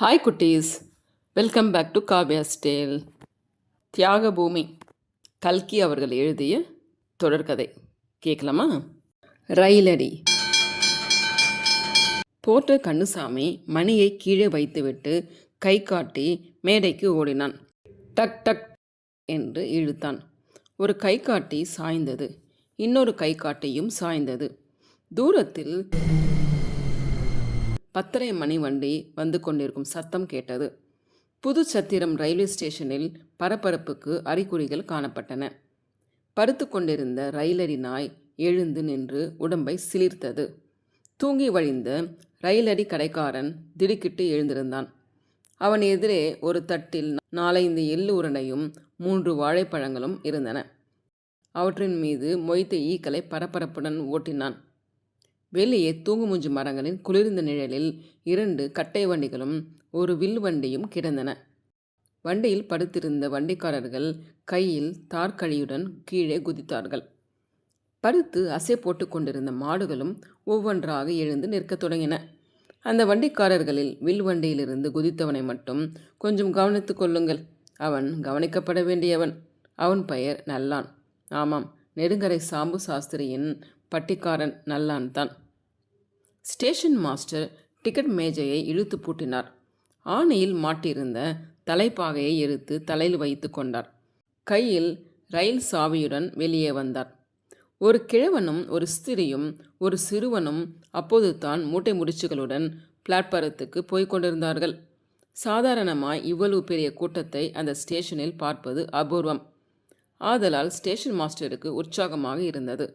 Hi குட்டீஸ். Welcome back to Kavya ஸ்டேல் தியாகபூமி. கல்கி அவர்கள் எழுதிய தொடர்கதை. கேட்கலாமா ரயிலடி. போர்ட்டர் கண்ணுசாமி மணியை கீழே வைத்துவிட்டு கை காட்டி மேடைக்கு ஓடினான். டக் டக் என்று இழுத்தான். ஒரு கை காட்டி சாய்ந்தது. இன்னொரு கை காட்டியும் சாய்ந்தது. தூரத்தில் பத்தரை மணி வண்டி வந்து கொண்டிருக்கும் சத்தம் கேட்டது. புது சத்திரம் ரயில்வே ஸ்டேஷனில் பரபரப்புக்கு அறிகுறிகள் காணப்பட்டன. படுத்து கொண்டிருந்த ரயிலரி நாய் எழுந்து நின்று உடம்பை சிலிர்த்தது. தூங்கி வழிந்த ரயிலடி கடைக்காரன் திடுக்கிட்டு எழுந்திருந்தான். அவன் எதிரே ஒரு தட்டில் நாலைந்து எள்ளு உருண்டையும் மூன்று வாழைப்பழங்களும் இருந்தன. அவற்றின் மீது மொய்த்த ஈக்களை பரபரப்புடன் ஓட்டினான். வெளியே தூங்குமுஞ்சு மரங்களின் குளிர்ந்த நிழலில் இரண்டு கட்டை வண்டிகளும் ஒரு வில் வண்டியும் கிடந்தன. வண்டியில் படுத்திருந்த வண்டிக்காரர்கள் கையில் தார்கழியுடன் கீழே குதித்தார்கள். படுத்து அசை போட்டு கொண்டிருந்த மாடுகளும் ஒவ்வொன்றாக எழுந்து நிற்கத் தொடங்கின. அந்த வண்டிக்காரர்களில் வில் வண்டியிலிருந்து குதித்தவனை மட்டும் கொஞ்சம் கவனித்து கொள்ளுங்கள். அவன் கவனிக்கப்பட வேண்டியவன். அவன் பெயர் நல்லான். ஆமாம் நெடுங்கரை சாம்பு சாஸ்திரியின் பட்டிக்காரன் நல்லான் தான். ஸ்டேஷன் மாஸ்டர் டிக்கெட் மேஜையை இழுத்து பூட்டினார். ஆணையில் மாட்டியிருந்த தலைப்பாகையை எடுத்து தலையில் வைத்து கொண்டார். கையில் ரயில் சாவியுடன் வெளியே வந்தார். ஒரு கிழவனும் ஒரு ஸ்திரியும் ஒரு சிறுவனும் அப்போது தான் மூட்டை முடிச்சுகளுடன் பிளாட்பாரத்துக்கு போய்க் கொண்டிருந்தார்கள். சாதாரணமாய் இவ்வளவு பெரிய கூட்டத்தை அந்த ஸ்டேஷனில் பார்ப்பது அபூர்வம். ஆதலால் ஸ்டேஷன் மாஸ்டருக்கு உற்சாகமாக இருந்தது.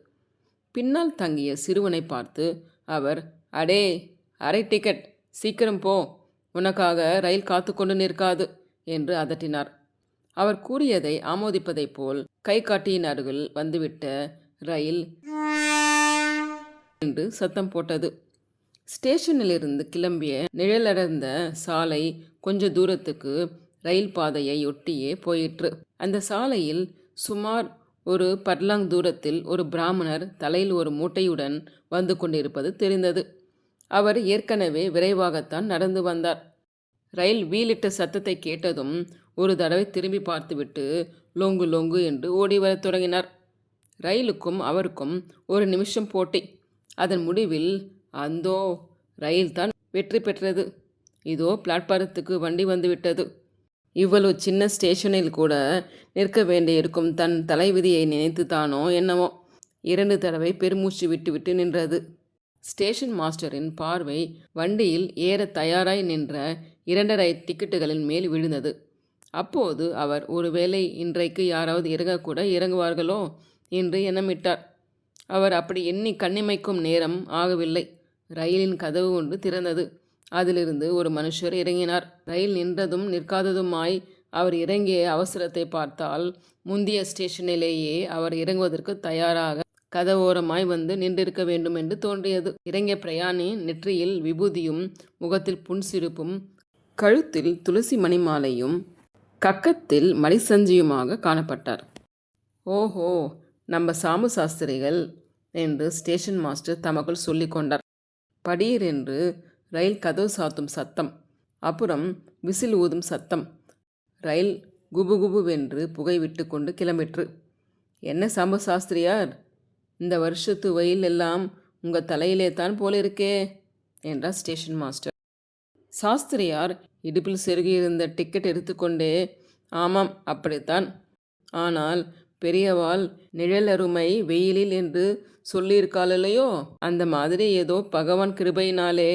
பின்னால் தங்கிய சிறுவனை பார்த்து அவர் அடே அரை டிக்கெட் சீக்கிரம் போ. உனக்காக ரயில் காத்து கொண்டு நிற்காது என்று அதட்டினார். அவர் கூறியதை ஆமோதிப்பதைப் போல் கை காட்டியின் அருகில் வந்துவிட்ட ரயில் என்று சத்தம் போட்டது. ஸ்டேஷனிலிருந்து கிளம்பிய நிழலடர்ந்த சாலை கொஞ்ச தூரத்துக்கு ரயில் பாதையை ஒட்டியே போயிற்று. அந்த சாலையில் சுமார் ஒரு பர்லாங் தூரத்தில் ஒரு பிராமணர் தலையில் ஒரு மூட்டையுடன் வந்து கொண்டிருப்பது தெரிந்தது. அவர் ஏற்கனவே விரைவாகத்தான் நடந்து வந்தார். ரயில் வீலிட்ட சத்தத்தை கேட்டதும் ஒரு தடவை திரும்பி பார்த்துவிட்டு லொங்கு லொங்கு என்று ஓடி வரத் தொடங்கினார். ரயிலுக்கும் அவருக்கும் ஒரு நிமிஷம் போட்டி. அதன் முடிவில் அந்தோ ரயில் தான் வெற்றி பெற்றது. இதோ பிளாட்பாரத்துக்கு வண்டி வந்துவிட்டது. இவ்வளவு சின்ன ஸ்டேஷனில் கூட நிற்க வேண்டியிருக்கும் தன் தலைவிதியை நினைத்து தானோ என்னவோ. இரண்டு தடவை பெருமூச்சு விட்டுவிட்டு நின்றது. ஸ்டேஷன் மாஸ்டரின் பார்வை வண்டியில் ஏற தயாராய் நின்ற இரண்டரை டிக்கெட்டுகளின் மேல் விழுந்தது. அப்போது அவர் ஒருவேளை இன்றைக்கு யாராவது இறங்கக்கூட இறங்குவார்களோ? என்று எண்ணமிட்டார். அவர் அப்படி எண்ணி கண்ணிமைக்கும் நேரம் ஆகவில்லை. ரயிலின் கதவு ஒன்று திறந்தது. அதிலிருந்து ஒரு மனுஷர் இறங்கினார். ரயில் நின்றதும் நிற்காததுமாய் அவர் இறங்கிய அவசரத்தை பார்த்தால் முந்திய ஸ்டேஷனிலேயே அவர் இறங்குவதற்கு தயாராக கதவோரமாய் வந்து நின்றிருக்க வேண்டும் என்று தோன்றியது. இறங்கிய பிரயாணி நெற்றியில் விபூதியும் முகத்தில் புன்சிரிப்பும் கழுத்தில் துளசி மணிமாலையும் கக்கத்தில் மணிசஞ்சியுமாக காணப்பட்டார். ஓஹோ நம்ம சாமு சாஸ்திரிகள் என்று ஸ்டேஷன் மாஸ்டர் தமக்குள் சொல்லிக்கொண்டார். படீர் என்று ரயில் கதவு சாத்தும் சத்தம். அப்புறம் விசில் ஊதும் சத்தம். ரயில் குபுகுபுவென்று புகை விட்டு கொண்டு கிளம்பிற்று. என்ன சாம்பு சாஸ்திரியார்? இந்த வருஷத்து வெயில் எல்லாம் உங்கள் தலையிலே தான் போல இருக்கே என்றார் ஸ்டேஷன் மாஸ்டர். சாஸ்திரியார் இடுப்பில் செருகியிருந்த டிக்கெட் எடுத்துக்கொண்டே ஆமாம் அப்படித்தான். ஆனால் பெரியவாள் நிழலருமை வெயிலில் என்று சொல்லியிருக்காள் இல்லையோ? அந்த மாதிரி ஏதோ பகவான் கிருபையினாலே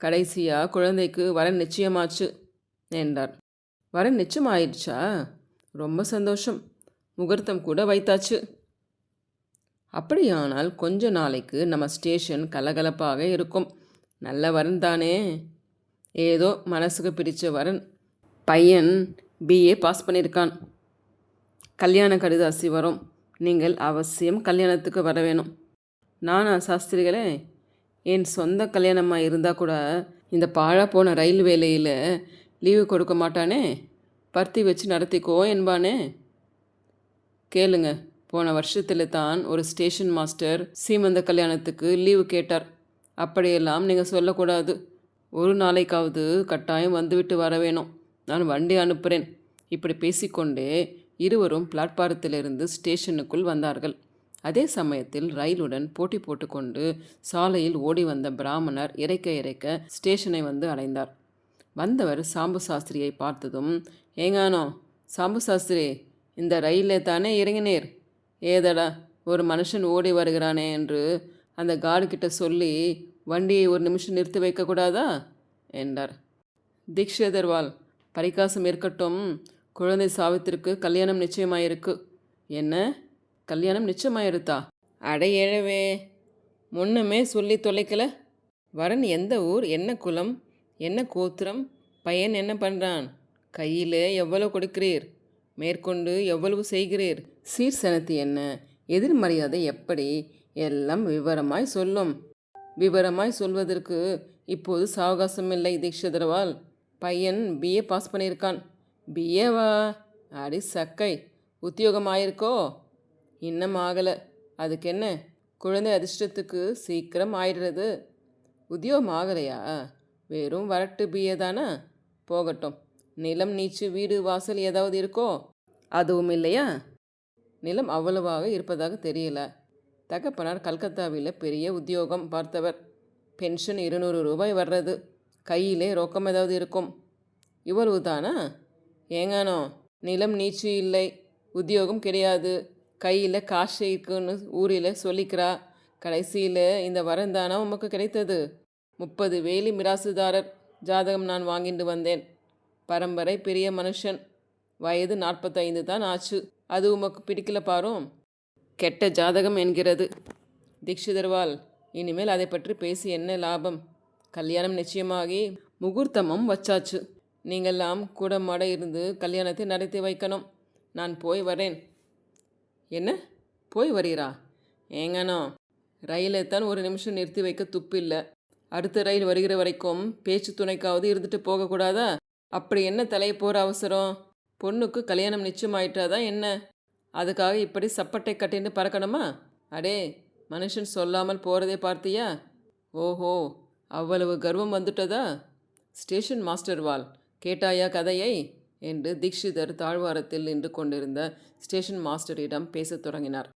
கடைசியா குழந்தைக்கு வர நிச்சயமாச்சு என்றார் வர நிச்சயமாயிடுச்சா ரொம்ப சந்தோஷம். முகூர்த்தம் கூட வைத்தாச்சு. அப்படியானால் கொஞ்ச நாளைக்கு நம்ம ஸ்டேஷன் கலகலப்பாக இருக்கும். நல்ல வரன் தானே? ஏதோ மனசுக்கு பிடிச்ச வரன். பையன் பிஏ பாஸ் பண்ணியிருக்கான். கல்யாண கடிதாசி வரும். நீங்கள் அவசியம் கல்யாணத்துக்கு வர வேணும். நானா சாஸ்திரிகளே? என் சொந்த கல்யாணமாக இருந்தால் கூட இந்த பாழா போன ரயில் வேலையில் லீவு கொடுக்க மாட்டானே? பருத்தி வச்சு நடத்திக்கோ என்பானே? கேளுங்க. போன வருஷத்தில் தான் ஒரு ஸ்டேஷன் மாஸ்டர் சீமந்த கல்யாணத்துக்கு லீவு கேட்டார். அப்படியெல்லாம் நீங்கள் சொல்லக்கூடாது. ஒரு நாளைக்காவது கட்டாயம் வந்துவிட்டு வர வேணும். நான் வண்டி அனுப்புகிறேன் இப்படி பேசிக்கொண்டே இருவரும் பிளாட்பாரத்திலிருந்து ஸ்டேஷனுக்குள் வந்தார்கள். அதே சமயத்தில் ரயிலுடன் போட்டி போட்டுக்கொண்டு சாலையில் ஓடி வந்த பிராமணர் இறைக்க இறைக்க ஸ்டேஷனை வந்து அடைந்தார் வந்தவர் சாம்பு சாஸ்திரியை பார்த்ததும் ஏங்கானோ சாம்பு சாஸ்திரி இந்த ரயிலே தானே இறங்கினீர்? ஏதடா ஒரு மனுஷன் ஓடி வருகிறானே என்று அந்த கார்டுக்கிட்ட சொல்லி வண்டியை ஒரு நிமிஷம் நிறுத்தி வைக்கக்கூடாதா? என்றார். தீக்ஷேதர்வால் பரிகாசம் இருக்கட்டும். குழந்தை சாவித்திற்கு கல்யாணம் நிச்சயமாயிருக்கு. என்ன? கல்யாணம் நிச்சயமாயிருத்தா? அடையழவே ஏழவே முன்னமே சொல்லி தொலைக்கல. வரன் எந்த ஊர் என்ன குலம் என்ன கோத்திரம் பையன் என்ன பண்ணுறான் கையில் எவ்வளவு கொடுக்கிறீர்? மேற்கொண்டு எவ்வளவு செய்கிறீர்? சீர்சனத்து என்ன? எதிர்மரியாதை எப்படி? எல்லாம் விவரமாய் சொல்லும். விவரமாய் சொல்வதற்கு இப்போது சாவகாசம் இல்லை தீக்ஷதர்வால் பையன் பிஏ பாஸ் பண்ணியிருக்கான். பிஏவா அடி சக்கை. உத்தியோகம் ஆயிருக்கோ இன்னும் ஆகலை அதுக்கு என்ன குழந்தை அதிர்ஷ்டத்துக்கு சீக்கிரம் ஆயிடுறது. உத்தியோகம் ஆகலையா? வெறும் வரட்டு பிஏ தானா? போகட்டும். நிலம் நீச்சு வீடு வாசல் ஏதாவது இருக்கோ? அதுவும் இல்லையா? நிலம் அவ்வளவாக இருப்பதாக தெரியல. தகப்பனார் கல்கத்தாவில் பெரிய உத்தியோகம் பார்த்தவர். பென்ஷன் இருநூறு ரூபாய் வர்றது. கையிலே ரொக்கம் ஏதாவது இருக்கும். இவ்வளவு தானா ஏங்கானோ நிலம் நீச்சு இல்லை. உத்தியோகம் கிடையாது. கையில் காசு இருக்குன்னு ஊரில் சொல்லிக்கிறா. கடைசியில் இந்த வரம் தானா உமக்கு கிடைத்தது? முப்பது வேலி மிராசுதாரர் ஜாதகம் நான் வாங்கிட்டு வந்தேன். பரம்பரை பெரிய மனுஷன். வயது நாற்பத்தைந்து தான் ஆச்சு. அது உமக்கு பிடிக்கல பாரும் கெட்ட ஜாதகம் என்கிறது. தீக்ஷிதர்வால் இனிமேல் அதை பற்றி பேசி என்ன லாபம்? கல்யாணம் நிச்சயமாகி முகூர்த்தமும் வச்சாச்சு. நீங்கள்லாம் கூட மாட இருந்து கல்யாணத்தை நடத்தி வைக்கணும். நான் போய் வரேன். என்ன? போய் வரீரா? ஏங்கண்ணா ரயிலை தான் ஒரு நிமிஷம் நிறுத்தி வைக்க துப்பு இல்லை அடுத்த ரயில் வருகிற வரைக்கும் பேச்சு துணைக்காவது இருந்துட்டு போகக்கூடாதா அப்படி என்ன தலைய போகிற அவசரம்? பொண்ணுக்கு கல்யாணம் நிச்சயமாயிட்டாதான் என்ன? அதுக்காக இப்படி சப்பட்டை கட்டின்னு பறக்கணுமா? அடே மனுஷன் சொல்லாமல் போகிறதே பார்த்தியா? ஓஹோ அவ்வளவு கர்வம் வந்துட்டதா? ஸ்டேஷன் மாஸ்டர் வால் கேட்டாயா கதையை? என்று தீக்ஷிதர் தாழ்வாரத்தில் நின்று கொண்டிருந்த ஸ்டேஷன் மாஸ்டரிடம் பேசத் தொடங்கினார்.